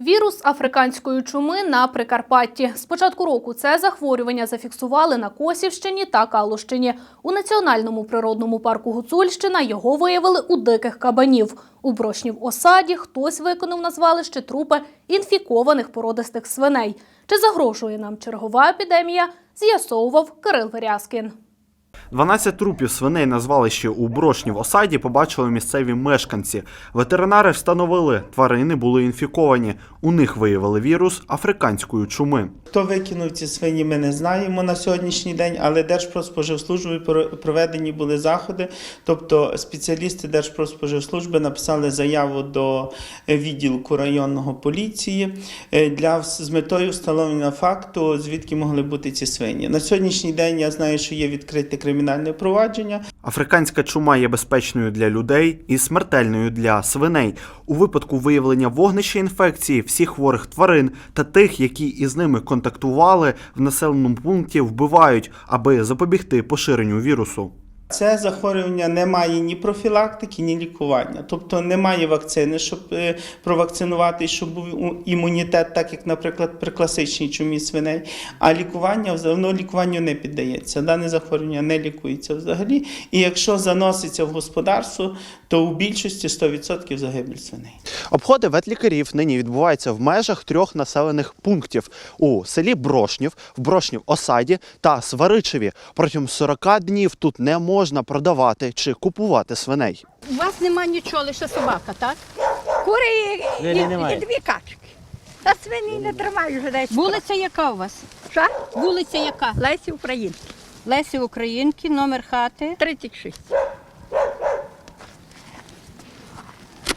Вірус африканської чуми на Прикарпатті. З початку року це захворювання зафіксували на Косівщині та Калущині. У національному природному парку Гуцульщина його виявили у диких кабанів. У брошнів осаді хтось виконав на звалище трупи інфікованих породистих свиней. Чи загрожує нам чергова епідемія? З'ясовував Кирил Верязкін. 12 трупів свиней на звалищі у Брошні в осаді побачили місцеві мешканці. Ветеринари встановили, тварини були інфіковані. У них виявили вірус африканської чуми. Хто викинув ці свині, ми не знаємо на сьогоднішній день, але Держпродспоживслужбою про- проведені були заходи. Тобто спеціалісти Держпродспоживслужби написали заяву до відділку районного поліції е, для з метою встановлення факту, звідки могли бути ці свині. На сьогоднішній день я знаю, що є відкрите кримінальне провадження. Африканська чума є безпечною для людей і смертельною для свиней. У випадку виявлення вогнища інфекції всіх хворих тварин та тих, які із ними контактували, в населеному пункті вбивають, аби запобігти поширенню вірусу. Це захворювання не має ні профілактики, ні лікування. Тобто немає вакцини, щоб е, провакцинувати, щоб був імунітет, так як, наприклад, при класичній чумі свиней. А лікування воно лікуванню не піддається. Дане захворювання не лікується взагалі. І якщо заноситься в господарство, то у більшості 100% загибель свиней. Обходи ветлікарів нині відбуваються в межах трьох населених пунктів у селі Брошнів, в Брошнів Осаді та Сваричеві. Протягом 40 днів тут не можна продавати чи купувати свиней. У вас нема нічого, лише собака, так? Кури і, і, і дві качки. Та свині не тримаю вже десь. Вулиця яка у вас? Що? Вулиця яка? Лесі Українські. Лесі Українки, номер хати. 36.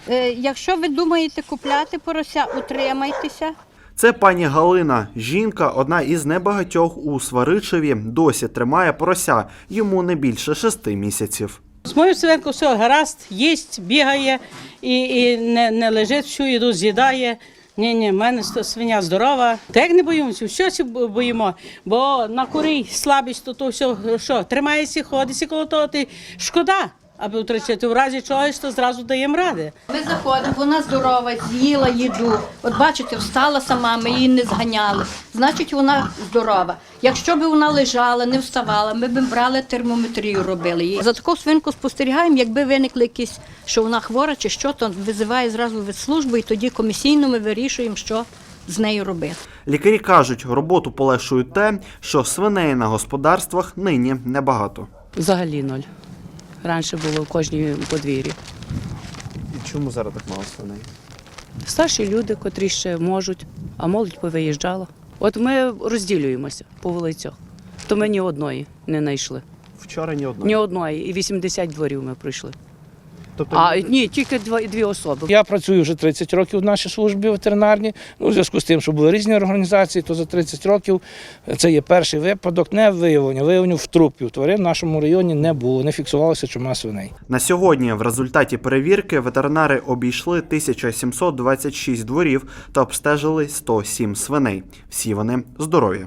Е, якщо ви думаєте купляти порося, утримайтеся. Це пані Галина. Жінка, одна із небагатьох у Сваричеві, досі тримає порося. Йому не більше шести місяців. З моєю свинкою все гаразд, їсть, бігає і, і не, не лежить, всю їду з'їдає. Ні, ні, в мене свиня здорова. Та як не боїмося, бо- боїмо. Бо на курей слабість, то, то все, що, тримаєшся, ходишся коло того, ти шкода, аби втрачати. В разі чогось, то зразу даємо ради. Ми заходимо, вона здорова, з'їла їду. От бачите, встала сама, ми її не зганяли. Значить, вона здорова. Якщо б вона лежала, не вставала, ми б брали термометрію, робили її. За таку свинку спостерігаємо, якби виникли якісь, що вона хвора чи що, то визиває зразу від служби, і тоді комісійно ми вирішуємо, що з нею робити. Лікарі кажуть, роботу полегшує те, що свиней на господарствах нині небагато. Взагалі ноль. Раніше було в кожній подвір'ї. І чому зараз так мало свиней? Старші люди, котрі ще можуть, а молодь повиїжджала. От ми розділюємося по вулицях. То ми ні одної не знайшли. Вчора ні одної. Ні одної. І 80 дворів ми пройшли. Тобто А ні, тільки два, дві особи. Я працюю вже 30 років в нашій службі ветеринарній. Ну, у зв'язку з тим, що були різні організації, то за 30 років це є перший випадок не виявлення. Виявлення в трупів тварин в нашому районі не було, не фіксувалося чума свиней. На сьогодні в результаті перевірки ветеринари обійшли 1726 дворів та обстежили 107 свиней. Всі вони здорові.